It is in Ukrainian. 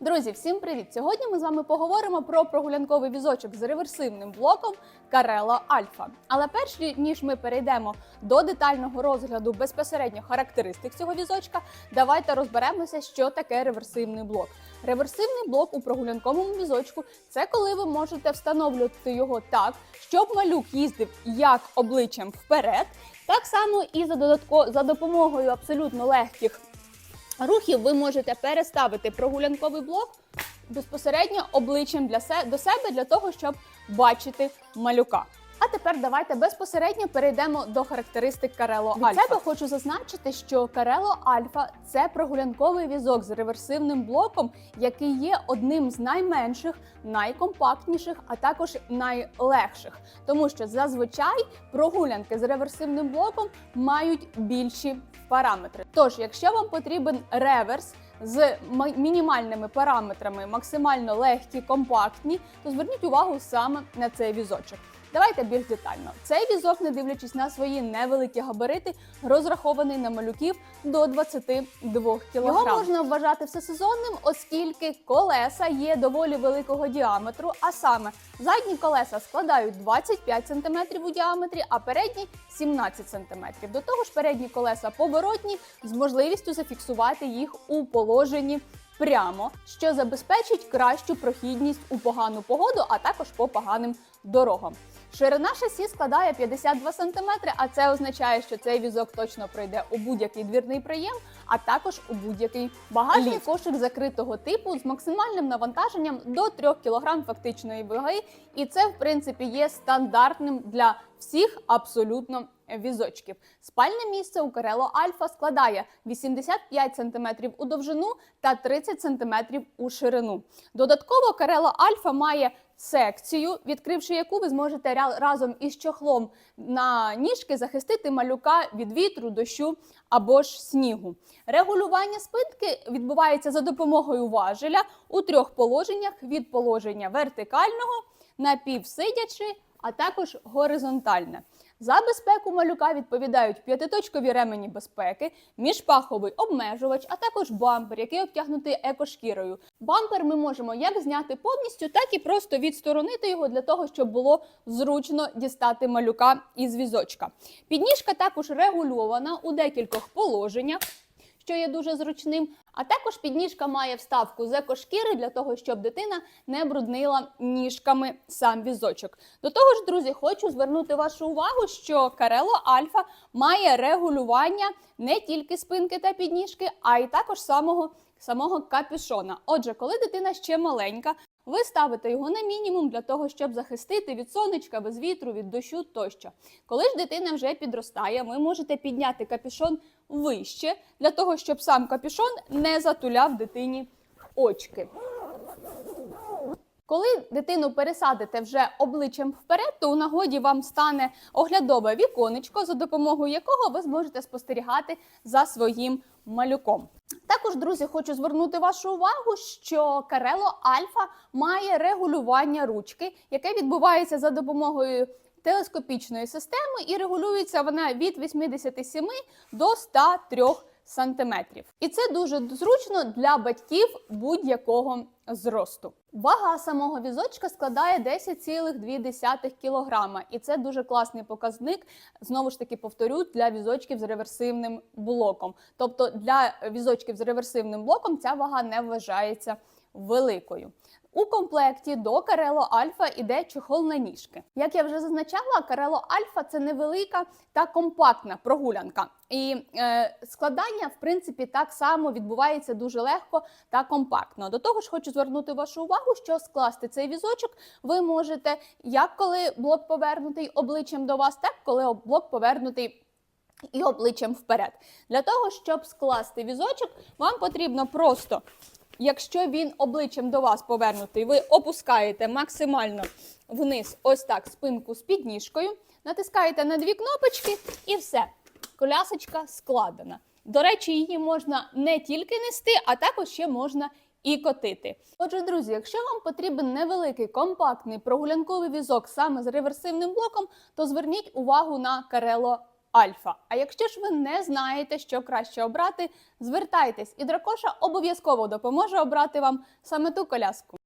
Друзі, всім привіт! Сьогодні ми з вами поговоримо про прогулянковий візочок з реверсивним блоком Carello Alpha. Але перш ніж ми перейдемо до детального розгляду безпосередньо характеристик цього візочка, давайте розберемося, що таке реверсивний блок. Реверсивний блок у прогулянковому візочку це коли ви можете встановлювати його так, щоб малюк їздив як обличчям вперед, так само і за додатко за допомогою абсолютно легких рухів ви можете переставити прогулянковий блок безпосередньо обличчям для се- до себе для того, щоб бачити малюка. А тепер давайте безпосередньо перейдемо до характеристик Alpha. Від себе хочу зазначити, що Carello Alpha – це прогулянковий візок з реверсивним блоком, який є одним з найменших, найкомпактніших, а також найлегших. Тому що зазвичай прогулянки з реверсивним блоком мають більші параметри. Тож, якщо вам потрібен реверс з ма- мінімальними параметрами, максимально легкі, компактні, то зверніть увагу саме на цей візочок. Давайте більш детально. Цей візок, не дивлячись на свої невеликі габарити, розрахований на малюків до 22 кг. Його можна вважати всесезонним, оскільки колеса є доволі великого діаметру, а саме задні колеса складають 25 см у діаметрі, а передні 17 см. До того ж, передні колеса поворотні з можливістю зафіксувати їх у положенні прямо, що забезпечить кращу прохідність у погану погоду, а також по поганим дорогам. Ширина шасі складає 52 см, а це означає, що цей візок точно пройде у будь-який двірний приєм, а також у будь-який багажний Ліфт. кошик закритого типу з максимальним навантаженням до 3 кг фактичної ваги, і це в принципі є стандартним для всіх абсолютно візочків. Спальне місце у Carello Alpha складає 85 см у довжину та 30 см у ширину. Додатково Carello Alpha має секцію, відкривши яку ви зможете разом із чохлом на ніжки захистити малюка від вітру, дощу або ж снігу. Регулювання спинки відбувається за допомогою важеля у трьох положеннях: від положення вертикального, напівсидячи, а також горизонтальне. За безпеку малюка відповідають п'ятиточкові ремені безпеки, міжпаховий обмежувач, а також бампер, який обтягнутий екошкірою. Бампер ми можемо як зняти повністю, так і просто відсторонити його для того, щоб було зручно дістати малюка із візочка. Підніжка також регульована у декількох положеннях що є дуже зручним. А також підніжка має вставку з екошкіри для того, щоб дитина не бруднила ніжками сам візочок. До того ж, друзі, хочу звернути вашу увагу, що Карело Альфа має регулювання не тільки спинки та підніжки, а й також самого, самого капюшона. Отже, коли дитина ще маленька, ви ставите його на мінімум для того, щоб захистити від сонечка, без вітру, від дощу тощо. Коли ж дитина вже підростає, ви можете підняти капюшон вище для того, щоб сам капюшон не затуляв дитині очки. Коли дитину пересадите вже обличчям вперед, то у нагоді вам стане оглядове віконечко, за допомогою якого ви зможете спостерігати за своїм малюком. Також, друзі, хочу звернути вашу увагу, що Carello Alpha має регулювання ручки, яке відбувається за допомогою телескопічної системи, і регулюється вона від 87 до 103 сантиметрів. І це дуже зручно для батьків будь-якого зросту. Вага самого візочка складає 10,2 кг, і це дуже класний показник. Знову ж таки повторю для візочків з реверсивним блоком. Тобто для візочків з реверсивним блоком ця вага не вважається великою. У комплекті до Carello Alpha іде чохол на ніжки. Як я вже зазначала, Carello Alpha – це невелика та компактна прогулянка. І е, складання, в принципі, так само відбувається дуже легко та компактно. До того ж, хочу звернути вашу увагу, що скласти цей візочок ви можете як коли блок повернутий обличчям до вас, так коли блок повернутий і обличчям вперед. Для того, щоб скласти візочок, вам потрібно просто, якщо він обличчям до вас повернутий, ви опускаєте максимально вниз, ось так, спинку з підніжкою, натискаєте на дві кнопочки і все. Колясочка складена. До речі, її можна не тільки нести, а також ще можна і котити. Отже, друзі, якщо вам потрібен невеликий компактний прогулянковий візок саме з реверсивним блоком, то зверніть увагу на Carello Альфа. А якщо ж ви не знаєте, що краще обрати, звертайтесь, і дракоша обов'язково допоможе обрати вам саме ту коляску.